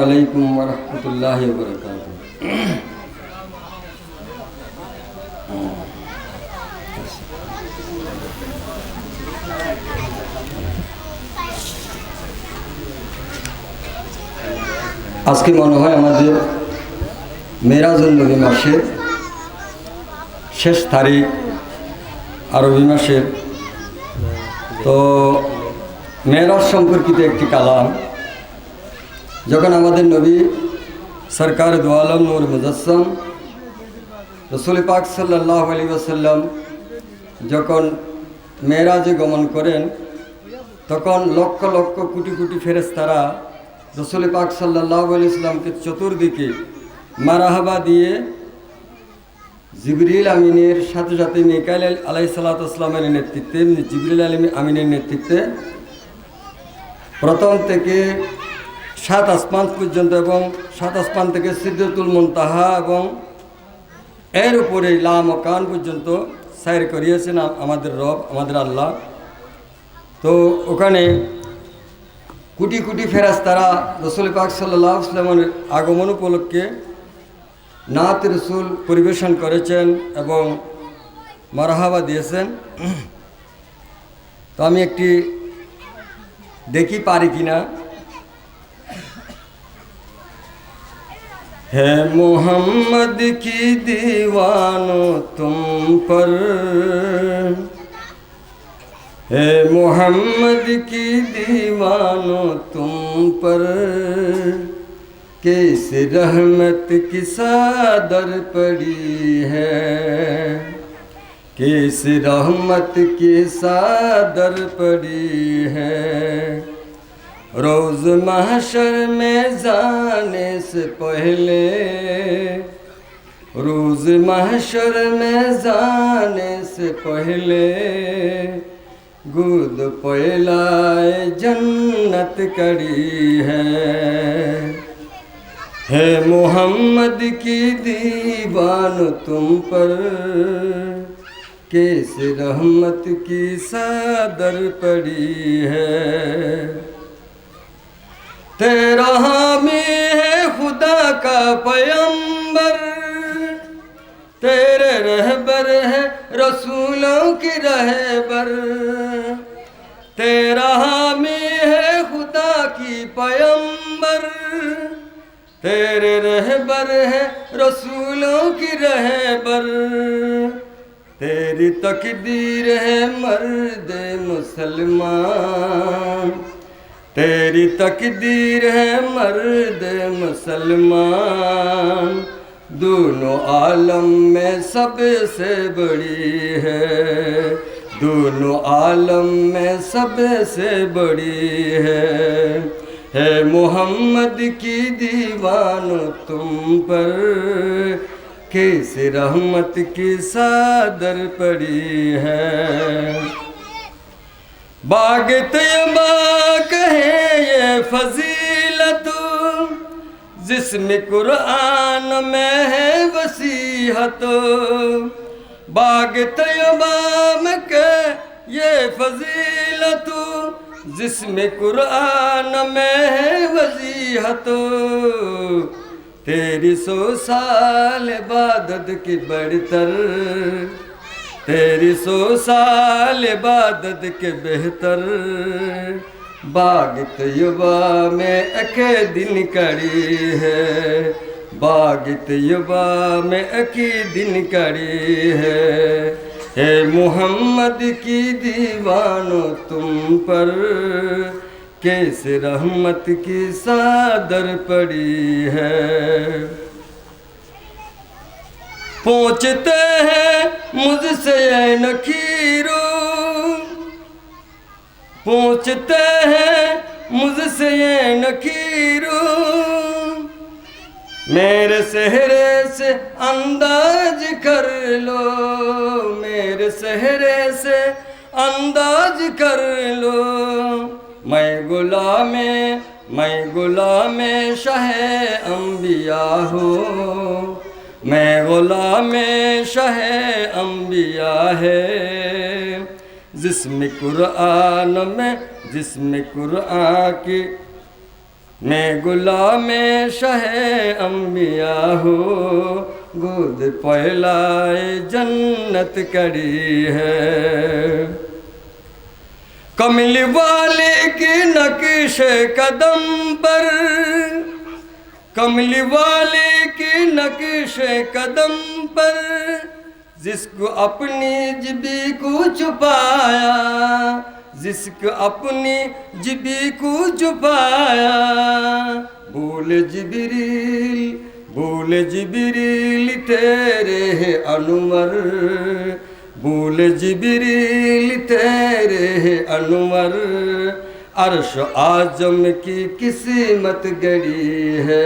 আলাইকুম রহমতুল্লাহ বরকাত আজকে মনে হয় আমাদের মেরাজুল নবী মাসের শেষ তারিখ, আরবি মাসের। তো মেরাজ সম্পর্কিত একটি কালাম যখন আমাদের নবী সরকার দোয়ালম নূর মুজাসম, রসুল পাক সাল্লাহ আলী ওসাল্লাম যখন মেয়েরাজে গমন করেন, তখন লক্ষ লক্ষ কোটি কোটি ফেরেস্তারা রসুল পাক সাল্লাহ আলি ইসলামকে চতুর্দিকে মারাহাবা দিয়ে জিবরিল আমিনের সাথে সাথে মিকাইল আলাই সাল্লাতামের নেতৃত্বে, জিবরিল আলম আমিনের নেতৃত্বে প্রথম থেকে সাত আসমান পর্যন্ত এবং সাত আসমান থেকে সিদ্ধতুল মুনতাহা এবং এর উপরে লাম ও কান পর্যন্ত সাইর করিয়েছেন আমাদের রব, আমাদের আল্লাহ। তো ওখানে কোটি কোটি ফেরাজ তারা রসুল পাক সাল্লাহ ইসলামের আগমন উপলক্ষে নাত রসুল পরিবেশন করেছেন এবং মারাহাবা দিয়েছেন। তো আমি একটি দেখি পারি কিনা। है मोहम्मद की दीवानो तुम पर। है मोहम्मद की दीवानो तुम पर। किस रहमत की सादर पड़ी है? किस रहमत की सादर पड़ी है? रोज महशर में जाने से पहले, रोज महशर में जाने से पहले गुद पहलाए जन्नत करी है। है मोहम्मद की दीवान तुम पर, किस रहमत की सादर पड़ी है। तेरा हामी है खुदा का पैम्बर तेरे रहबर है रसूलों की रहबर। तेरा हामी है खुदा की पैम्बर तेरे रहबर है रसूलों की रहबर। तेरी तकदीर है मर्द मुसलमान। तेरी तकदीर है मर्द मुसलमान। दोनों आलम में सबसे बड़ी है। दोनों आलम में सबसे बड़ी है। है मोहम्मद की दीवान तुम पर। किस रहमत की सादर पड़ी है। बाग तयबा जिसमें कुरान में है वसीहत। बाग तयबा के ये फजीलत, जिसमें कुरान में है वसीहत। तेरी सौ साल इबादत की बढ़तर, तेरी सौ साल इबादत के बेहतर। बाग युवा में एक दिन कड़ी है। बागित युवा में एक दिन कड़ी है। हे मोहम्मद की दीवानो तुम पर किस रहमत की सादर पड़ी है। पहुँचते हैं मुझसे नखीरो पहुँचते हैं मुझसे ये नखीरो मेरे सहरे से अंदाज कर लो, मेरे सहरे से अंदाज कर लो। मैं गुलाम मैं गुलाम शाह अम्बिया हूँ। मैं गुलाम शाह अंबिया है। जिसमें कुरान में, जिसमें कुरान की मैं गुलाम शह अम्बिया हो। गोद पहलाए जन्नत कड़ी है। कमल वाले के नक्श कदम पर, कमल वाले के नक्श कदम पर जिसको अपनी जिबी को छुपाया जिसको अपनी जिबी को छुपाया बोल जिबरील बोल जिबरील तेरे है अनुमर बोल जिबरील तेरे है अनुमर अर्श आजम की किस्मत गड़ी है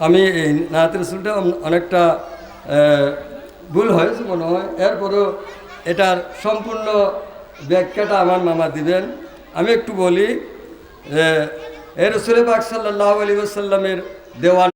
আমি এই নাতের রসুলটা অনেকটা ভুল হয়েছে মনে হয় এরপরও এটার সম্পূর্ণ ব্যাখ্যাটা আমার মামা দিবেন। আমি একটু বলি এ রসুল পাক সাল্লাহ আলী ওসাল্লামের দেওয়ান